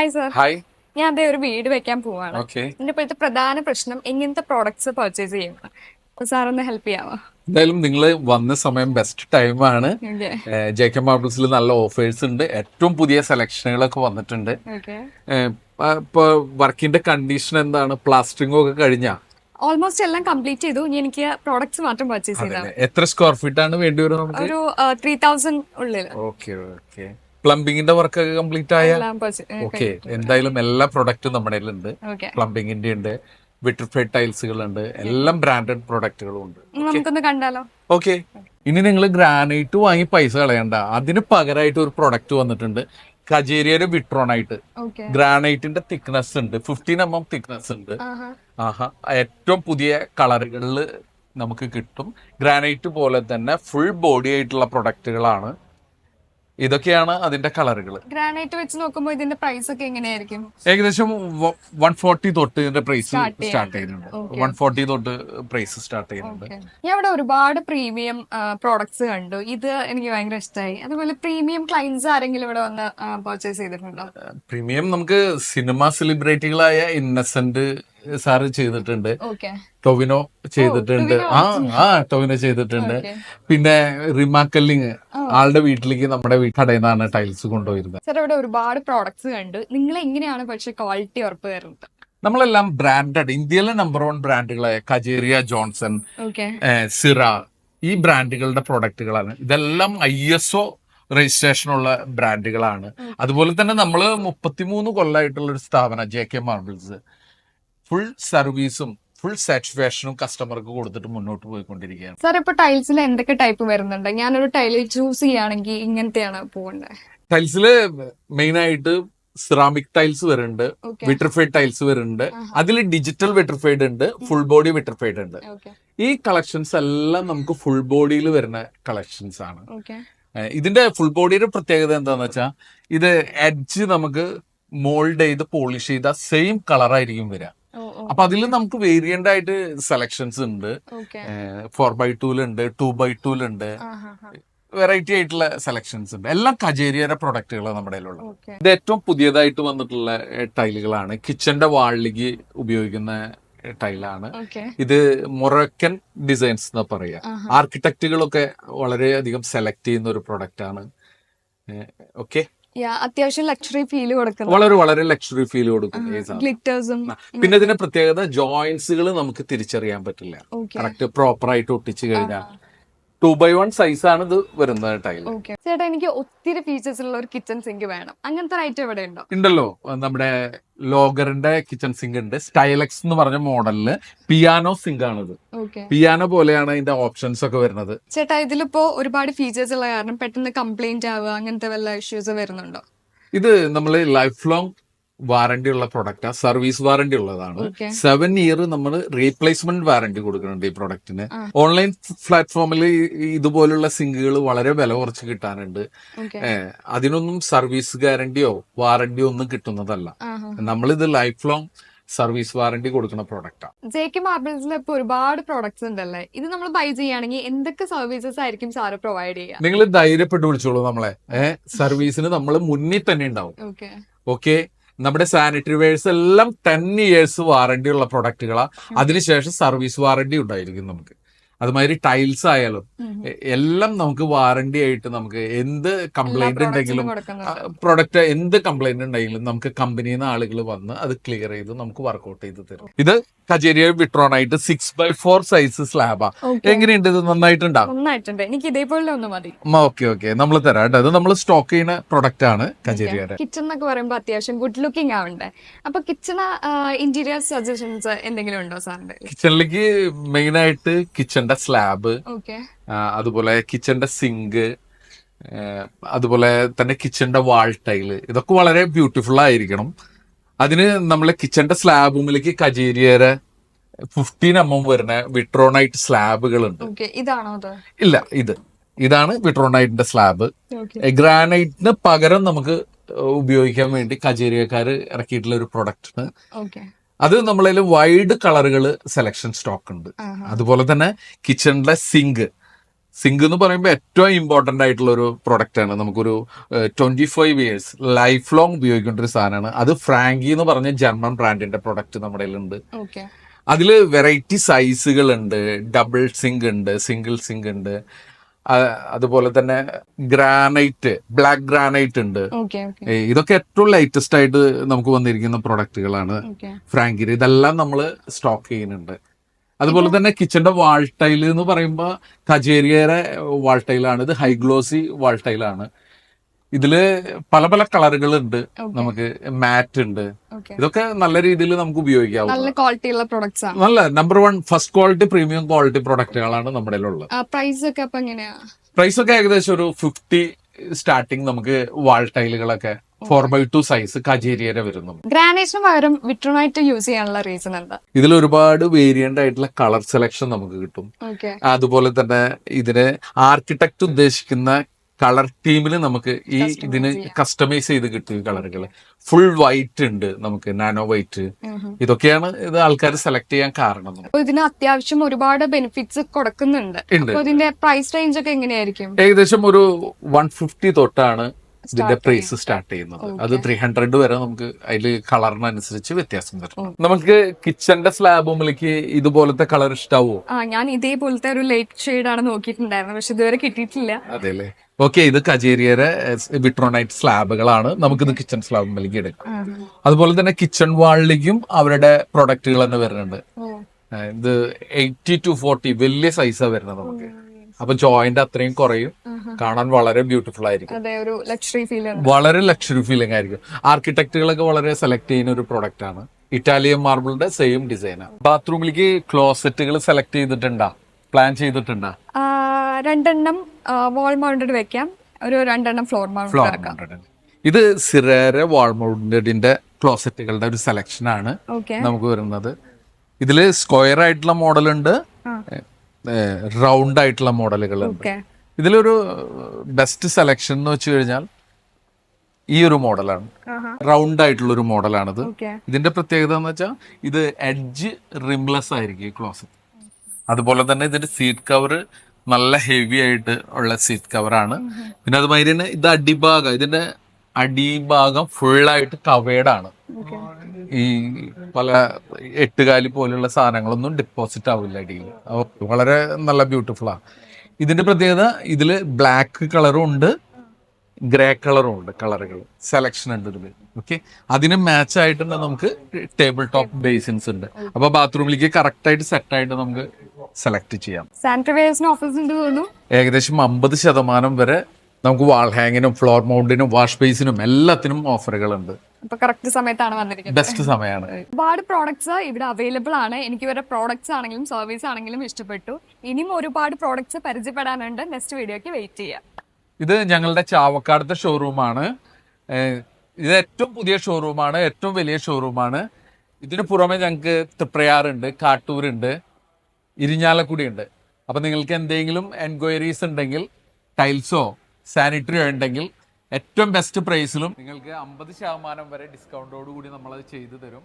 Hi sir hi ഞാൻ അതേ ഒരു വീട് വെക്കാൻ പോവാണ്. ഓക്കെ എന്റെ ഇപ്പോഴത്തെ പ്രധാന പ്രശ്നം എങ്ങനത്തെ പ്രോഡക്ട്സ് പർച്ചേസ് ചെയ്യും സാർ ഒന്ന് ഹെൽപ്പ് ചെയ്യാമോ? എന്തായാലും നിങ്ങൾ വന്ന സമയം ബെസ്റ്റ് ടൈം ആണ്. ജെ കെ മാർബിൾസിൽ നല്ല ഓഫേഴ്സ് ഉണ്ട്. ഏറ്റവും പുതിയ സെലക്ഷനുകളൊക്കെ വന്നിട്ടുണ്ട്. ഇപ്പൊ വർക്കിന്റെ കണ്ടീഷൻ എന്താണ്? പ്ലാസ്റ്ററിംഗ് ഒക്കെ കഴിഞ്ഞാ? ഓൾമോസ്റ്റ് എല്ലാം കംപ്ലീറ്റ് ചെയ്തു. ഇനി എനിക്ക് പ്രോഡക്ട്സ് മാത്രം പർച്ചേസ് ചെയ്താൽ എത്ര സ്ക്വയർ ഫീറ്റ് ആണ് വേണ്ടി വരുന്നത് ഒരു ത്രീ തൗസൻഡ് ഉള്ളിൽ ഓക്കെ ഓക്കെ പ്ലംബിങ്ങിന്റെ വർക്ക് ഒക്കെ കംപ്ലീറ്റ് ആയ? ഓക്കെ എന്തായാലും എല്ലാ പ്രൊഡക്റ്റും നമ്മുടെ ഉണ്ട് പ്ലംബിങ്ങിന്റെ ഉണ്ട് വിട്രിഫൈഡ് ടൈൽസുകൾ ഉണ്ട് എല്ലാം ബ്രാൻഡഡ് പ്രൊഡക്റ്റുകളും ഉണ്ട്. നമുക്കൊന്ന് കണ്ടാലോ? ഓക്കെ. ഇനി നിങ്ങൾ ഗ്രാനൈറ്റ് വാങ്ങി പൈസ കളയണ്ട. അതിന് പകരമായിട്ട് ഒരു പ്രൊഡക്റ്റ് വന്നിട്ടുണ്ട്. കജേരിയുടെ വിട്രോൺ ആയിട്ട് ഗ്രാനൈറ്റിന്റെ തിക്നെസ് ഉണ്ട്. ഫിഫ്റ്റീൻ എം എം തിക്നെസ് ഉണ്ട്. ആഹാ. ഏറ്റവും പുതിയ കളറുകളിൽ നമുക്ക് കിട്ടും. ഗ്രാനൈറ്റ് പോലെ തന്നെ ഫുൾ ബോഡി ആയിട്ടുള്ള പ്രൊഡക്റ്റുകളാണ്. ഇതൊക്കെയാണ് അതിന്റെ കളറുകൾ ഗ്രാനൈറ്റ് വെച്ച് നോക്കുമ്പോൾ ഇതിന്റെ പ്രൈസ് ഒക്കെ എങ്ങനെയായിരിക്കും? ഏകദേശം വൺ ഫോർട്ടി തൊട്ട് ഇതിന്റെ പ്രൈസ് സ്റ്റാർട്ട് ചെയ്യുന്നുണ്ട്. വൺ ഫോർട്ടി തൊട്ട് പ്രൈസ് സ്റ്റാർട്ട് ചെയ്യുന്നുണ്ട്. ഞാൻ ഇവിടെ ഒരുപാട് പ്രീമിയം പ്രോഡക്ട്സ് കണ്ടു. ഇത് എനിക്ക് ഭയങ്കര ഇഷ്ടമായി അതുപോലെ പ്രീമിയം ക്ലൈൻസ് ആരെങ്കിലും ഇവിടെ വന്ന് പർച്ചേസ് ചെയ്തിട്ടുണ്ടോ? പ്രീമിയം നമുക്ക് സിനിമ സെലിബ്രിറ്റികളായ ഇന്നസെന്റ് സാറ് ചെയ്തിട്ടുണ്ട്. ടൊവിനോ ചെയ്തിട്ടുണ്ട്. ആ ആ ടൊവിനോ ചെയ്തിട്ടുണ്ട്. പിന്നെ റിമാക്കല്ലിങ് ആളുടെ വീട്ടിലേക്ക് നമ്മുടെ കടയിൽ നിന്നാണ് ടൈൽസ് കൊണ്ടുപോയിരുന്നത് സാർ ഇവിടെ ഒരുപാട് പ്രോഡക്ട്സ് കണ്ടു. നിങ്ങൾ എങ്ങനെയാണ് പക്ഷെ ക്വാളിറ്റി ഉറപ്പ് തരുന്നത്? നമ്മളെല്ലാം ബ്രാൻഡഡ് ഇന്ത്യയിലെ നമ്പർ വൺ ബ്രാൻഡുകളായ കജേറിയ ജോൺസൺ സിറ ഈ ബ്രാൻഡുകളുടെ പ്രൊഡക്റ്റുകളാണ് ഇതെല്ലാം ഐ എസ് ഒ രജിസ്ട്രേഷനുള്ള ബ്രാൻഡുകളാണ് അതുപോലെ തന്നെ നമ്മൾ മുപ്പത്തിമൂന്ന് കൊല്ലമായിട്ടുള്ള ഒരു സ്ഥാപനം ജെ കെ മാർബിൾസ്. ഫുൾ സർവീസും ഫുൾ സാറ്റിസ്ഫാക്ഷനും കസ്റ്റമർക്ക് കൊടുത്തിട്ട് മുന്നോട്ട് പോയിക്കൊണ്ടിരിക്കുകയാണ്. സാർ ഇപ്പൊ ടൈൽസിൽ എന്തൊക്കെ ടൈപ്പ് വരുന്നുണ്ട്? ഞാനൊരു ടൈൽ ചൂസ് ചെയ്യുകയാണെങ്കിൽ ഇങ്ങനത്തെയാണ് പോകേണ്ടത് ടൈൽസിൽ മെയിൻ ആയിട്ട് സിറാമിക് ടൈൽസ് വരുന്നുണ്ട് വിട്രിഫൈഡ് ടൈൽസ് വരുന്നുണ്ട് അതിൽ ഡിജിറ്റൽ വിട്രിഫൈഡ് ഉണ്ട് ഫുൾ ബോഡി വിട്രിഫൈഡ് ഉണ്ട്. ഈ കളക്ഷൻസ് എല്ലാം നമുക്ക് ഫുൾ ബോഡിയിൽ വരുന്ന കളക്ഷൻസ് ആണ്. ഇതിന്റെ ഫുൾ ബോഡിയുടെ പ്രത്യേകത എന്താന്ന് വെച്ചാൽ ഇത് എഡ്ജ് നമുക്ക് മോൾഡ് ചെയ്ത് പോളിഷ് ചെയ്ത സെയിം കളറായിരിക്കും വരിക. അപ്പൊ അതിൽ നമുക്ക് വേരിയന്റ് ആയിട്ട് സെലക്ഷൻസ് ഉണ്ട്. ഫോർ ബൈ ടൂലുണ്ട് ടു ബൈ ടൂലുണ്ട് വെറൈറ്റി ആയിട്ടുള്ള സെലക്ഷൻസ് ഉണ്ട്. എല്ലാം കജേരിയയുടെ പ്രൊഡക്റ്റുകളാണ് നമ്മുടെ കയ്യിലുള്ളത്. ഇത് ഏറ്റവും പുതിയതായിട്ട് വന്നിട്ടുള്ള ടൈലുകളാണ്. കിച്ചന്റെ വാളിലേക്ക് ഉപയോഗിക്കുന്ന ടൈലാണ്. ഇത് മൊറക്കൻ ഡിസൈൻസ് എന്ന് പറയാ. ആർക്കിടെക്റ്റുകളൊക്കെ വളരെയധികം സെലക്ട് ചെയ്യുന്ന ഒരു പ്രൊഡക്റ്റ് ആണ്. ഓക്കെ? അത്യാവശ്യം ലക്ഷറി ഫീൽ കൊടുക്കുന്നു വളരെ വളരെ ലക്ഷറി ഫീൽ സാധനം ഗ്ലിറ്റേഴ്സും പിന്നെ ഇതിന്റെ പ്രത്യേകത ജോയിന്റ്സുകൾ നമുക്ക് തിരിച്ചറിയാൻ പറ്റില്ല. കറക്റ്റ് പ്രോപ്പർ ആയിട്ട് ഒട്ടിച്ചു കഴിഞ്ഞാൽ ടു ബൈ വൺ സൈസ് ആണ് ഇത് വരുന്നത് ടൈൽ ചേട്ടാ എനിക്ക് ഒത്തിരി ഫീച്ചേഴ്സ് ഉള്ള ഒരു കിച്ചൺ സിങ്ക് വേണം. അങ്ങനത്തെ ഐറ്റം ഇവിടെ ഉണ്ടോ? ഉണ്ടല്ലോ. നമ്മുടെ ലോഗറിന്റെ കിച്ചൺ സിങ്ക് ഉണ്ട്. സ്റ്റൈലക്സ് എന്ന് പറഞ്ഞ മോഡലിൽ പിയാനോ സിങ്ക് ആണിത്. പിയാനോ പോലെയാണ് ഇതിന്റെ ഓപ്ഷൻസ് ഒക്കെ വരുന്നത്. ചേട്ടാ ഇതിലിപ്പോ ഒരുപാട് ഫീച്ചേഴ്സ് ഉള്ള കാരണം പെട്ടെന്ന് കംപ്ലൈന്റ് ആവുക അങ്ങനത്തെ വല്ല ഇഷ്യൂസ് വരുന്നുണ്ടോ? ഇത് നമ്മൾ ലൈഫ് ലോങ് വാറണ്ടി ഉള്ള പ്രൊഡക്റ്റാ സർവീസ് വാറണ്ടി ഉള്ളതാണ്. സെവൻ ഇയർ നമ്മൾ റീപ്ലേസ്മെന്റ് വാറണ്ടി കൊടുക്കുന്നുണ്ട് ഈ പ്രൊഡക്റ്റിന് ഓൺലൈൻ പ്ലാറ്റ്ഫോമിൽ ഇതുപോലുള്ള സിങ്കുകൾ വളരെ വില കുറച്ച് കിട്ടാനുണ്ട്. അതിനൊന്നും സർവീസ് ഗ്യാരണ്ടിയോ വാറണ്ടിയോ ഒന്നും കിട്ടുന്നതല്ല. നമ്മളിത് ലൈഫ് ലോങ് സർവീസ് വാറണ്ടി കൊടുക്കുന്ന പ്രൊഡക്റ്റാണ് ജെ കെ മാർബിൾസിൽ ഇപ്പൊ ഒരുപാട് പ്രോഡക്ട്സ് ഉണ്ടല്ലേ? ഇത് നമ്മൾ ബൈ ചെയ്യുകയാണെങ്കിൽ എന്തൊക്കെ സർവീസസ് ആയിരിക്കും സാറ് പ്രൊവൈഡ് ചെയ്യുക? നിങ്ങൾ ധൈര്യപ്പെട്ട് വിളിച്ചോളൂ നമ്മളെ. സർവീസിന് നമ്മൾ മുന്നിൽ തന്നെ ഉണ്ടാവും. ഓക്കെ നമ്മുടെ സാനിറ്ററി വെയർസ് എല്ലാം ടെൻ ഇയേഴ്സ് വാറണ്ടി ഉള്ള പ്രൊഡക്റ്റുകളാണ് അതിനുശേഷം സർവീസ് വാറണ്ടി ഉണ്ടായിരിക്കും നമുക്ക്. അതുമാതിരി ടൈൽസ് ആയാലും എല്ലാം നമുക്ക് വാറണ്ടി ആയിട്ട് നമുക്ക് എന്ത് കംപ്ലൈന്റ് ഉണ്ടെങ്കിലും പ്രൊഡക്റ്റ് എന്ത് കംപ്ലൈന്റ് ഉണ്ടെങ്കിലും നമുക്ക് കമ്പനിയിൽ നിന്ന് ആളുകൾ വന്ന് അത് ക്ലിയർ ചെയ്ത് നമുക്ക് വർക്ക്ഔട്ട് ചെയ്ത് തരും. ഇത് കജേരിയ വിട്രോൺ ആയിട്ട് സിക്സ് ബൈ ഫോർ സൈസ് സ്ലാബാ എങ്ങനെയുണ്ട് ഇത്? നന്നായിട്ടുണ്ടാകും നന്നായിട്ടുണ്ട്. എനിക്ക് ഇതേപോലെ ഒന്ന് മതി. ഓക്കെ ഓക്കെ നമ്മൾ തരാം കേട്ടോ. ഇത് നമ്മൾ സ്റ്റോക്ക് ചെയ്യുന്ന പ്രൊഡക്റ്റ് ആണ് കജേരിയയുടെ കിച്ചൺ എന്നൊക്കെ പറയുമ്പോൾ അത്യാവശ്യം ഗുഡ് ലുക്കിംഗ് ആവണ്ടേ? അപ്പൊ കിച്ചൺ ഇന്റീരിയർ സജഷൻസ് എന്തെങ്കിലും ഉണ്ടോ സാറിന്റെ? കിച്ചണിലേക്ക് മെയിൻ ആയിട്ട് കിച്ചന്റെ സ്ലാബ് അതുപോലെ കിച്ചന്റെ സിങ്ക് അതുപോലെ തന്നെ കിച്ചന്റെ വാൾ ടൈൽ ഇതൊക്കെ വളരെ ബ്യൂട്ടിഫുൾ ആയിരിക്കണം. അതിന് നമ്മളെ കിച്ചന്റെ സ്ലാബുമിലേക്ക് കജേരിയരെ ഫിഫ്റ്റീൻ എം എം വരുന്ന വിട്രോണൈറ്റ് സ്ലാബുകളുണ്ട്. ഉണ്ട് ഇതാണോ ഇല്ല ഇത്. ഇതാണ് വിട്രോണൈറ്റിന്റെ സ്ലാബ്. ഗ്രാനൈറ്റിന് പകരം നമുക്ക് ഉപയോഗിക്കാൻ വേണ്ടി കജേരിയക്കാർ ഇറക്കിയിട്ടുള്ള ഒരു പ്രൊഡക്റ്റ് അത് നമ്മളതിൽ വൈഡ് കളറുകൾ സെലക്ഷൻ സ്റ്റോക്ക് ഉണ്ട്. അതുപോലെ തന്നെ കിച്ചണിലെ സിങ്ക് സിങ്ക് എന്ന് പറയുമ്പോൾ ഏറ്റവും ഇമ്പോർട്ടന്റ് ആയിട്ടുള്ള ഒരു പ്രൊഡക്റ്റ് ആണ്. നമുക്കൊരു twenty five years life long ഉപയോഗിക്കേണ്ട ഒരു സാധനമാണ്. അത് ഫ്രാങ്കി എന്ന് പറഞ്ഞ ജർമ്മൻ ബ്രാൻഡിന്റെ പ്രൊഡക്റ്റ് നമ്മുടെ ഉണ്ട്. അതിൽ വെറൈറ്റി സൈസുകൾ ഉണ്ട്. ഡബിൾ സിങ്ക് ഉണ്ട് സിംഗിൾ സിങ്ക് ഉണ്ട്. അതുപോലെ തന്നെ ഗ്രാനൈറ്റ് ബ്ലാക്ക് ഗ്രാനൈറ്റ് ഉണ്ട്. ഇതൊക്കെ ഏറ്റവും ലേറ്റസ്റ്റ് ആയിട്ട് നമുക്ക് വന്നിരിക്കുന്ന പ്രൊഡക്റ്റുകളാണ് ഫ്രാങ്കിരി. ഇതെല്ലാം നമ്മൾ സ്റ്റോക്ക് ചെയ്യുന്നുണ്ട്. അതുപോലെ തന്നെ കിച്ചന്റെ വാൾ ടൈൽ എന്ന് പറയുമ്പോൾ കജേരിയയുടെ വാൾ ടൈലാണ് ഇത് ഹൈഗ്ലോസി വാൾട്ടൈലാണ് വാൾ ടൈലാണ് ഇതിൽ പല പല കളറുകളുണ്ട് നമുക്ക് മാറ്റ് ഉണ്ട്. ഇതൊക്കെ നല്ല രീതിയിൽ നമുക്ക് ഉപയോഗിക്കാം നല്ല ക്വാളിറ്റി ഉള്ള പ്രൊഡക്ട്സ് ആണ്. നല്ല number one first quality premium quality പ്രൊഡക്റ്റുകളാണ് നമ്മുടെ ഉള്ളത് പ്രൈസ് ഒക്കെ പ്രൈസ് ഒക്കെ ഏകദേശം ഒരു ഫിഫ്റ്റി സ്റ്റാർട്ടിങ് നമുക്ക് വാൾ ടൈലുകളൊക്കെ ഫോർ ബൈ ടു സൈസ് കജേരിയരെ വരുന്നു ഗ്രാനൈറ്റിന് പകരം വിട്രോണൈറ്റ് യൂസ് ചെയ്യാനുള്ള റീസൺ എന്താ? ഇതിൽ ഒരുപാട് വേരിയന്റ് ആയിട്ടുള്ള കളർ സെലക്ഷൻ നമുക്ക് കിട്ടും. അതുപോലെ തന്നെ ഇതിന് ആർക്കിടെക്ട് ഉദ്ദേശിക്കുന്ന കളർ ടീമിൽ നമുക്ക് ഈ ഇതിന് കസ്റ്റമൈസ് ചെയ്ത് കിട്ടും ഈ കളറുകൾ ഫുൾ വൈറ്റ് ഉണ്ട് നമുക്ക് നാനോ വൈറ്റ് ഇതൊക്കെയാണ് ഇത് ആൾക്കാർ സെലക്ട് ചെയ്യാൻ കാരണം. ഇതിന് അത്യാവശ്യം ഒരുപാട് ബെനിഫിറ്റ്സ് കൊടുക്കുന്നുണ്ട്. ഇതിന്റെ പ്രൈസ് റേഞ്ച് ഒക്കെ എങ്ങനെയായിരിക്കും? ഏകദേശം ഒരു വൺ ഫിഫ്റ്റി തൊട്ടാണ് ഇതിന്റെ പ്രൈസ് സ്റ്റാർട്ട് ചെയ്യുന്നത്. അത് ത്രീ ഹൺഡ്രഡ് വരെ നമുക്ക് അതിൽ കളറിനനുസരിച്ച് വ്യത്യാസം വരും. നമുക്ക് കിച്ചന്റെ സ്ലാബുമ്പിലേക്ക് ഇതുപോലത്തെ കളർ ഇഷ്ടാവോ? ആ ഞാൻ ഇതേപോലത്തെ ഒരു ലൈറ്റ് ഷെയ്ഡ് ആണ് നോക്കിയിട്ടുണ്ടായിരുന്നത് പക്ഷെ ഇതുവരെ കിട്ടിയിട്ടില്ല. അതെല്ലേ ഓക്കെ ഇത് കജേരിയരെ വിട്രോണൈറ്റ് സ്ലാബുകളാണ് നമുക്കിത് കിച്ചൺ സ്ലാബിലേക്ക് എടുക്കാം. അതുപോലെ തന്നെ കിച്ചൺ വാളിലേക്കും അവരുടെ പ്രൊഡക്റ്റുകൾ തന്നെ വരുന്നുണ്ട്. ഇത് എയ്റ്റി ടു ഫോർട്ടി വലിയ സൈസാണ് വരുന്നത് നമുക്ക്. അപ്പൊ ജോയിന്റ് അത്രയും കുറയും. കാണാൻ വളരെ ബ്യൂട്ടിഫുൾ ആയിരിക്കും. വളരെ ലക്ഷറി ഫീലിംഗ് ആയിരിക്കും. ആർക്കിടെക്റ്റുകളൊക്കെ വളരെ സെലക്ട് ചെയ്യുന്ന ഒരു പ്രൊഡക്റ്റ് ആണ്. ഇറ്റാലിയൻ മാർബിളിന്റെ സെയിം ഡിസൈനാണ് ബാത്റൂമിലേക്ക് ക്ലോസറ്റുകൾ സെലക്ട് ചെയ്തിട്ടുണ്ടാ? പ്ലാൻ ചെയ്തിട്ടുണ്ടാ? രണ്ടെണ്ണം വാൾ മൗണ്ടഡ് വെക്കാം. ഒരു രണ്ടെണ്ണം ഫ്ലോർ മൗണ്ടഡ് ഫ്ലോർ ഇത് ഇത് സിറേറെ വാൾമൗണ്ടഡിന്റെ ക്ലോസറ്റുകളുടെ ഒരു സെലക്ഷൻ ആണ് നമുക്ക് വരുന്നത്. ഇതിൽ സ്ക്വയർ ആയിട്ടുള്ള മോഡൽ ഉണ്ട്. റൗണ്ട് ആയിട്ടുള്ള മോഡലുകൾ ഇതിലൊരു ബെസ്റ്റ് സെലക്ഷൻ എന്ന് വെച്ച് കഴിഞ്ഞാൽ ഈ ഒരു മോഡലാണ്. റൗണ്ട് ആയിട്ടുള്ള ഒരു മോഡലാണിത്. ഇതിന്റെ പ്രത്യേകത എന്ന് വെച്ചാൽ ഇത് എഡ്ജ് റിംലെസ് ആയിരിക്കും ഈ ക്ലോസറ്റ് അതുപോലെ തന്നെ ഇതിന്റെ സീറ്റ് കവർ നല്ല ഹെവി ആയിട്ട് ഉള്ള സീറ്റ് കവറാണ് പിന്നെ അതുമാതിരി തന്നെ ഇത് അടിഭാഗം ഇതിന്റെ അടിഭാഗം ഫുള്ളായിട്ട് കവേർഡ് ആണ് ഈ പല എട്ടുകാലി പോലുള്ള സാധനങ്ങളൊന്നും ഡെപ്പോസിറ്റ് ആവില്ല അടിയിൽ. വളരെ നല്ല ബ്യൂട്ടിഫുൾ ആണ് ഇതിന്റെ പ്രത്യേകത ഇതിൽ ബ്ലാക്ക് കളറും ഉണ്ട് ഗ്രേ കളറും ഉണ്ട് കളറുകൾ സെലക്ഷൻ ഉണ്ട് ഇതിൽ ഓക്കെ അതിന് മാച്ച് ആയിട്ട് നമുക്ക് ടേബിൾ ടോപ്പ് ബേസിൻസ് ഉണ്ട്. അപ്പൊ ബാത്റൂമിലേക്ക് കറക്റ്റ് ആയിട്ട് സെറ്റ് ആയിട്ട് നമുക്ക് സെലക്ട് ചെയ്യാം. ഏകദേശം അമ്പത് ശതമാനം വരെ നമുക്ക് വാൾ ഹാങ്ങിനും ഫ്ലോർ മൗണ്ടിനും വാഷ് ബേസിനും എല്ലാത്തിനും ഓഫറുകളുണ്ട് അപ്പൊ കറക്റ്റ് സമയത്താണ് വന്നിരിക്കുന്നത്. ബെസ്റ്റ് സമയമാണ് ഒരുപാട് പ്രോഡക്ട്സ് ഇവിടെ അവൈലബിൾ ആണ്. എനിക്ക് ഇവരുടെ പ്രോഡക്ട്സ് ആണെങ്കിലും സർവീസ് ആണെങ്കിലും ഇഷ്ടപ്പെട്ടു. ഇനിയും ഒരുപാട് പ്രോഡക്ട്സ് പരിചയപ്പെടാനുണ്ട്. നെക്സ്റ്റ് വീഡിയോക്ക് വെയിറ്റ് ചെയ്യാം. ഇത് ഞങ്ങളുടെ ചാവക്കാടത്തെ ഷോറൂമാണ് ഇത് ഏറ്റവും പുതിയ ഷോറൂമാണ് ഏറ്റവും വലിയ ഷോറൂമാണ് ഇതിന് പുറമെ ഞങ്ങൾക്ക് തൃപ്രയാറുണ്ട് കാട്ടൂരുണ്ട് ഇരിഞ്ഞാലക്കുടി ഉണ്ട് അപ്പം നിങ്ങൾക്ക് എന്തെങ്കിലും എൻക്വയറീസ് ഉണ്ടെങ്കിൽ ടൈൽസോ സാനിറ്ററിയോ ഉണ്ടെങ്കിൽ ഏറ്റവും ബെസ്റ്റ് പ്രൈസിലും നിങ്ങൾക്ക് അമ്പത് ശതമാനം വരെ ഡിസ്കൗണ്ടോട് കൂടി നമ്മളത് ചെയ്തു തരും.